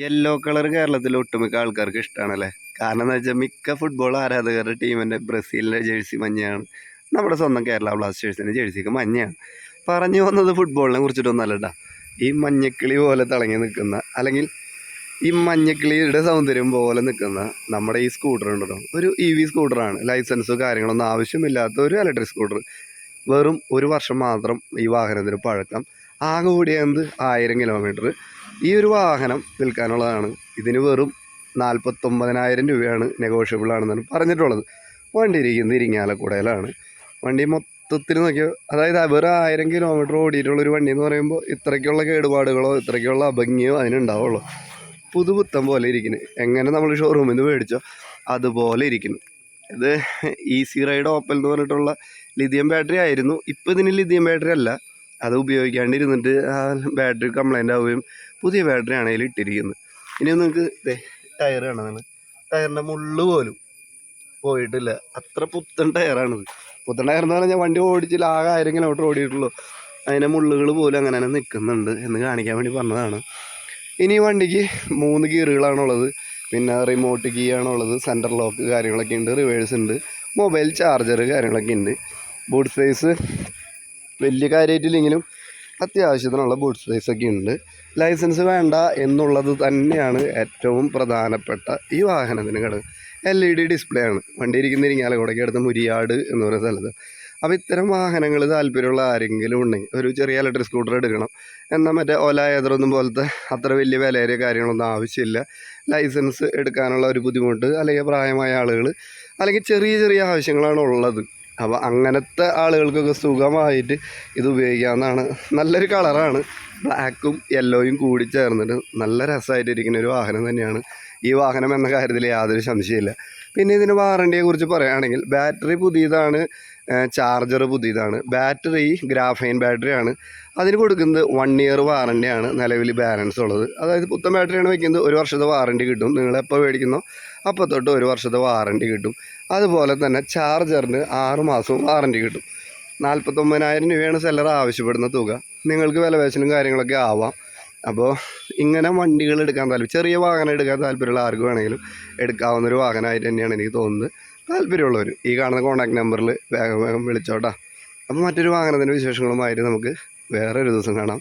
Yellow colour കേരളത്തിലെ ഒട്ടുമിക്ക ആൾക്കാർക്ക് ഇഷ്ടമാണല്ലേ കാരണം എന്താ വെച്ചാൽ മിക്ക ഫുട്ബോൾ ആരാധകരുടെ ടീമിന്റെ ബ്രസീലിന്റെ ജേഴ്സി മഞ്ഞയാണ്. നമ്മുടെ സ്വന്തം കേരള ബ്ലാസ്റ്റേഴ്സിന്റെ ജേഴ്സിക്ക് മഞ്ഞയാണ്. പറഞ്ഞു വന്നത് ഫുട്ബോളിനെ കുറിച്ചിട്ടൊന്നല്ല കേട്ടോ ഈ മഞ്ഞക്കിളി പോലെ തിളങ്ങി നിൽക്കുന്ന അല്ലെങ്കിൽ ഈ മഞ്ഞക്കിളിയുടെ സൗന്ദര്യം പോലെ നിൽക്കുന്ന നമ്മുടെ ഈ സ്കൂട്ടർ ഉണ്ടല്ലോ. ഒരു ഇ വി സ്കൂട്ടറാണ് ലൈസൻസോ കാര്യങ്ങളൊന്നും ആവശ്യമില്ലാത്ത ഒരു ഇലക്ട്രിക് സ്കൂട്ടർ വെറും ഒരു വർഷം മാത്രം ഈ വാഹനത്തിന് പഴക്കം. ആകെ കൂടിയത് ആയിരം കിലോമീറ്റർ ഈ ഒരു വാഹനം വിൽക്കാനുള്ളതാണ്. ഇതിന് വെറും നാൽപ്പത്തൊമ്പതിനായിരം രൂപയാണ് നെഗോഷ്യബിൾ ആണെന്നാണ് പറഞ്ഞിട്ടുള്ളത്. വണ്ടി ഇരിക്കുന്നത് ഇരിങ്ങാലക്കുടയിലാണ്. വണ്ടി മൊത്തത്തിൽ നോക്കിയോ അതായത് വെറും ആയിരം കിലോമീറ്റർ ഓടിയിട്ടുള്ള ഒരു വണ്ടി എന്ന് പറയുമ്പോൾ ഇത്രയ്ക്കുള്ള കേടുപാടുകളോ ഇത്രയ്ക്കുള്ള അഭംഗിയോ അതിനുണ്ടാവുള്ളൂ. പുതുപുത്തം പോലെ ഇരിക്കുന്നു. എങ്ങനെ നമ്മൾ ഷോറൂമിൽ നിന്ന് മേടിച്ചോ അതുപോലെ ഇരിക്കുന്നു. ഇത് ഈസി റൈഡ് ഓപ്പൽ എന്ന് പറഞ്ഞിട്ടുള്ള ലിഥിയം ബാറ്ററി ആയിരുന്നു. ഇപ്പോൾ ഇതിന് ലിഥിയം ബാറ്ററി അല്ല. അത് ഉപയോഗിക്കാണ്ടിരുന്നിട്ട് ആ ബാറ്ററി കംപ്ലൈന്റ് ആവുകയും പുതിയ ബാറ്ററി ആണെങ്കിലും ഇട്ടിരിക്കുന്നത് ഇനി നിങ്ങൾക്ക് ടയർ കാണുന്നതാണ് ടയറിന്റെ മുള്ളു പോലും പോയിട്ടില്ല. അത്ര പുത്തൻ ടയറാണിത് പുത്തൻ ടയർ എന്ന് പറഞ്ഞാൽ വണ്ടി ഓടിച്ചില്ല ആകെ ആയിരം കിലോമീറ്റർ ഓടിയിട്ടുള്ളൂ. അതിന്റെ മുള്ളുകൾ പോലും അങ്ങനെ തന്നെ നിൽക്കുന്നുണ്ട് എന്ന് കാണിക്കാൻ വേണ്ടി പറഞ്ഞതാണ്. ഇനി വണ്ടിക്ക് മൂന്ന് ഗിയറുകളാണുള്ളത്. പിന്നെ റിമോട്ട് കീ ആണുള്ളത് സെന്റർ ലോക്ക് കാര്യങ്ങളൊക്കെ ഉണ്ട് റിവേഴ്സ് ഉണ്ട് മൊബൈൽ ചാർജർ കാര്യങ്ങളൊക്കെ ഉണ്ട്. ബൂട്ട് സ്പേസ് വലിയ കാര്യമായിട്ടില്ലെങ്കിലും അത്യാവശ്യത്തിനുള്ള ബൂട്ട് ഒക്കെ ഉണ്ട്. ലൈസൻസ് വേണ്ട എന്നുള്ളത് തന്നെയാണ് ഏറ്റവും പ്രധാനപ്പെട്ട ഈ വാഹനത്തിന് ഘടകം എൽ ഇ ഡി ഡിസ്പ്ലേ ആണ്. വണ്ടി ഇരിക്കുന്ന ഇരിങ്ങാലക്കുടയ്ക്ക് അടുത്ത് മുരിയാട് എന്ന് പറയുന്ന സ്ഥലത്ത്. അപ്പോൾ ഇത്തരം വാഹനങ്ങൾ താല്പര്യമുള്ള ആരെങ്കിലും ഉണ്ടെങ്കിൽ ഒരു ചെറിയ ഇലക്ട്രിക് സ്കൂട്ടർ എടുക്കണം. എന്നാൽ മറ്റേ ഓല ഏതറൊന്നും പോലത്തെ അത്ര വലിയ വിലയേറിയ കാര്യങ്ങളൊന്നും ആവശ്യമില്ല. ലൈസൻസ് എടുക്കാനുള്ള ഒരു ബുദ്ധിമുട്ട് അല്ലെങ്കിൽ പ്രായമായ ആളുകൾ അല്ലെങ്കിൽ ചെറിയ ചെറിയ ആവശ്യങ്ങളാണ് ഉള്ളത്. അപ്പോൾ അങ്ങനത്തെ ആളുകൾക്കൊക്കെ സുഖമായിട്ട് ഇത് ഉപയോഗിക്കാവുന്നതാണ്. നല്ലൊരു കളറാണ്. ബ്ലാക്കും യെല്ലോയും കൂടി ചേർന്നിട്ട് നല്ല രസമായിട്ടിരിക്കുന്ന ഒരു വാഹനം തന്നെയാണ്. ഈ വാഹനം എന്ന കാര്യത്തിൽ യാതൊരു സംശയമില്ല പിന്നെ ഇതിന് വാറണ്ടിയെ കുറിച്ച് പറയുകയാണെങ്കിൽ ബാറ്ററി പുതിയതാണ് ചാർജർ പുതിയതാണ്. ബാറ്ററി ഗ്രാഫൈൻ ബാറ്ററിയാണ് അതിന് കൊടുക്കുന്നത് വൺ ഇയർ വാറണ്ടിയാണ് നിലവിൽ ബാലൻസ് ഉള്ളത്. അതായത് പുത്തൻ ബാറ്ററിയാണ് വെക്കുന്നത് ഒരു വർഷത്തെ വാറണ്ടി കിട്ടും. നിങ്ങൾ എപ്പോൾ മേടിക്കുന്നോ അപ്പോൾ തൊട്ട് ഒരു വർഷത്തെ വാറണ്ടി കിട്ടും. അതുപോലെ തന്നെ ചാർജറിന് ആറ് മാസവും വാറണ്ടി കിട്ടും. നാൽപ്പത്തൊമ്പതിനായിരം രൂപയാണ് സെല്ലർ ആവശ്യപ്പെടുന്ന തുക. നിങ്ങൾക്ക് വിലപേശലും കാര്യങ്ങളൊക്കെ ആവാം. അപ്പോൾ ഇങ്ങനെ വണ്ടികൾ എടുക്കാൻ താല്പര്യം ചെറിയ വാഹനം എടുക്കാൻ താല്പര്യമുള്ള ആർക്ക് വേണമെങ്കിലും എടുക്കാവുന്ന ഒരു വാഹനമായിട്ട് തന്നെയാണ് എനിക്ക് തോന്നുന്നത്. താല്പര്യമുള്ളവർ ഈ കാണുന്ന കോൺടാക്ട് നമ്പറിൽ വേഗം വേഗം വിളിച്ചോട്ടാ. അപ്പോൾ മറ്റൊരു വാഹനത്തിന്റെ വിശേഷങ്ങളുമായിട്ട് നമുക്ക് വേറെ ഒരു ദിവസം കാണാം.